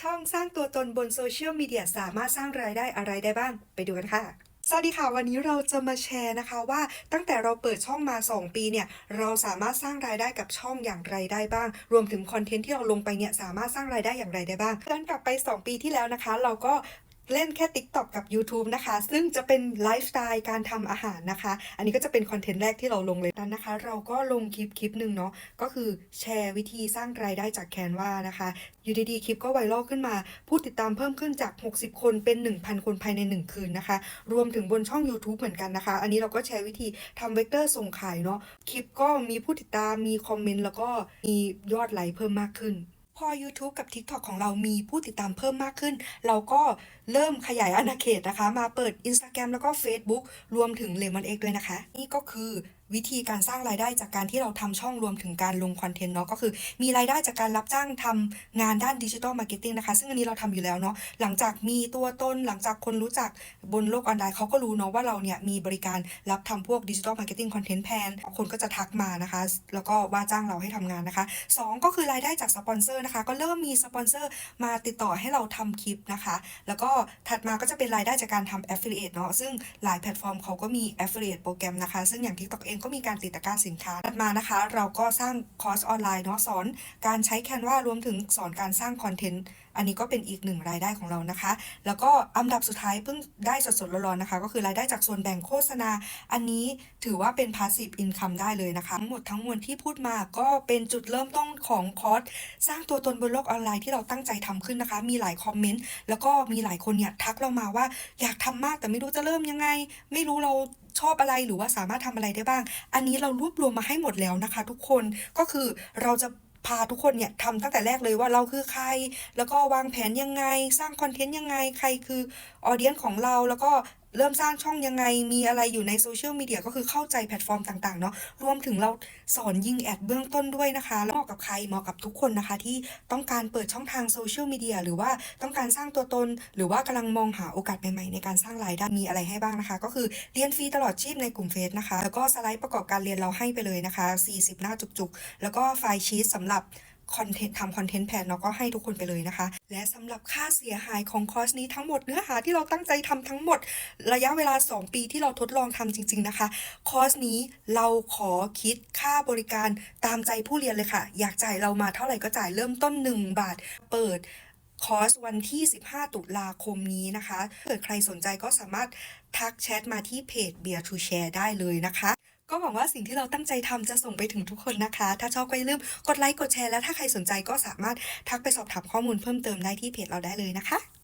ช่องสร้างตัวตนบนโซเชียลมีเดียสามารถสร้างรายได้อะไรได้บ้าง ไปดูกันค่ะสวัสดีค่ะ วันนี้เราจะมาแชร์นะคะว่าตั้งแต่เราเปิดช่องมา 2 ปีเนี่ยเราสามารถสร้างรายได้กับช่องอย่างไรได้บ้าง รวมถึงคอนเทนต์ที่เราลงไปเนี่ยสามารถสร้างรายได้อย่างไรได้บ้างย้อนกลับไป 2 ปีที่แล้วนะคะ เราก็ เล่นแค่ TikTok กับ YouTube นะคะ ซึ่งจะเป็นไลฟ์สไตล์การทำอาหารนะคะ อันนี้ก็จะเป็นคอนเทนต์แรกที่เราลงเลยนั้นนะคะ เราก็ลงคลิปคลิปหนึ่งเนาะ ก็คือแชร์วิธีสร้างรายได้จากแคนวานะคะ อยู่ดีๆ คลิปก็ไวรัลขึ้นมา ผู้ติดตามเพิ่มขึ้นจาก 60 คนเป็น 1,000 คนภายใน 1 คืนนะคะ รวมถึงบนช่อง YouTube เหมือนกันนะคะ อันนี้เราก็แชร์วิธีทำเวกเตอร์ส่งขายเนาะ คลิปก็มีผู้ติดตาม มีคอมเมนต์ แล้วก็มียอดไลค์เพิ่มมากขึ้น พอ YouTube กับ TikTok ของเรามีผู้ติดตามเพิ่มมากขึ้น เราก็เริ่มขยายอาณาเขตนะคะ มาเปิด Instagram แล้วก็ Facebook รวมถึง Lemon X ด้วยนะคะ นี่ก็คือ วิธีการสร้างรายได้จากการที่เราทำช่องรวมถึงการลงคอนเทนต์เนาะก็คือ มีรายได้จากการรับจ้างทำงานด้านดิจิ t a ลมาร์เก็ตติ้งนะคะ ซึ่งอันนี้เราทำอยู่แล้วเนาะหลังจากมีตัวตนหลังจากคนรู้จักบนโลกออนไลน์เขาก็รู้เนาะว่าเราเนี่ยมีบริการรับทำพวกดิจิ t a ลมาร์เก็ตติ้งคอนเทนต์แพนคนก็จะทักมานะคะ แล้วก็ว่าจ้างเราให้ทำงานนะคะสองก็คือรายได้จากสปอนเซอร์นะคะ ก็เริ่มมีสปอนเซอร์มาติดต่อให้เราทำคลิปนะคะ แล้วก็ถัดมาก็จะเป็นรายได้จากการทำ affiliate เนาะซึ่งหลายแพลตฟอร์มเขาก็มี affiliate โปรแกรมนะคะ ซึ่งอย่าง TikTok เองก็มีการติดตะกร้าสินค้าถัดมานะคะ เราก็สร้างคอร์สออนไลน์เนาะสอนการใช้แคนวารวมถึงสอนการสร้างคอนเทนต์ อันนี้ก็เป็นอีกหนึ่งรายได้ของเรานะคะ แล้วก็อันดับสุดท้ายเพิ่งได้สดๆร้อนๆนะคะ ก็คือรายได้จากส่วนแบ่งโฆษณา อันนี้ถือว่าเป็น passive income ได้เลยนะคะ ทั้งหมดทั้งมวลที่พูดมาก็เป็นจุดเริ่มต้นของคอร์สสร้างตัวตนบนโลกออนไลน์ที่เราตั้งใจทำขึ้นนะคะ มีหลายคอมเมนต์แล้วก็มีหลายคนเนี่ยทักเรามาว่าอยากทำมากแต่ไม่รู้จะเริ่มยังไง ไม่รู้เราชอบอะไรหรือว่าสามารถทำอะไรได้บ้าง อันนี้เรารวบรวมมาให้หมดแล้วนะคะ ทุกคนก็คือเราจะ พาทุกคนเนี่ยทำตั้งแต่แรกเลยว่าเราคือใคร แล้วก็วางแผนยังไง สร้างคอนเทนต์ยังไง ใครคือออเดียนของเรา แล้วก็ เริ่มสร้างช่องยังไงมีอะไรอยู่ในโซเชียลมีเดียก็คือเข้าใจแพลตฟอร์มต่างๆเนาะรวมถึงเราสอนยิงแอดเบื้องต้นด้วยนะคะเหมาะกับใครเหมาะกับทุกคนนะคะ ที่ต้องการเปิดช่องทางโซเชียลมีเดียหรือว่าต้องการสร้างตัวตน หรือว่ากำลังมองหาโอกาสใหม่ๆในการสร้างรายได้มีอะไรให้บ้างนะคะ ก็คือเรียนฟรีตลอดชีพในกลุ่มเฟซนะคะ แล้วก็สไลด์ประกอบการเรียนเราให้ไปเลยนะคะ 40 หน้าจุกๆ แล้วก็ไฟล์ชีตสำหรับ คอนเทนต์ทำคอนเทนต์แพนเนาะก็ให้ทุกคนไปเลยนะคะ และสำหรับค่าเสียหายของคอร์สนี้ทั้งหมดเนื้อหาที่เราตั้งใจทำทั้งหมด ระยะเวลา 2 ปีที่เราทดลองทำจริง ๆนะคะ คอร์สนี้เราขอคิดค่าบริการตามใจผู้เรียนเลยค่ะ อยากจ่ายเรามาเท่าไหร่ก็จ่ายเริ่มต้น 1 บาท เปิดคอร์สวันที่ 15 ตุลาคมนี้นะคะถ้าเกิดใครสนใจก็สามารถทักแชทมาที่เพจ Beer to Share ได้เลยนะคะ หวังว่าสิ่งที่เราตั้งใจทำจะส่งไปถึงทุกคนนะคะ ถ้าชอบก็อย่าลืมกดไลค์กดแชร์และถ้าใครสนใจก็สามารถทักไปสอบถามข้อมูลเพิ่มเติมได้ที่เพจเราได้เลยนะคะ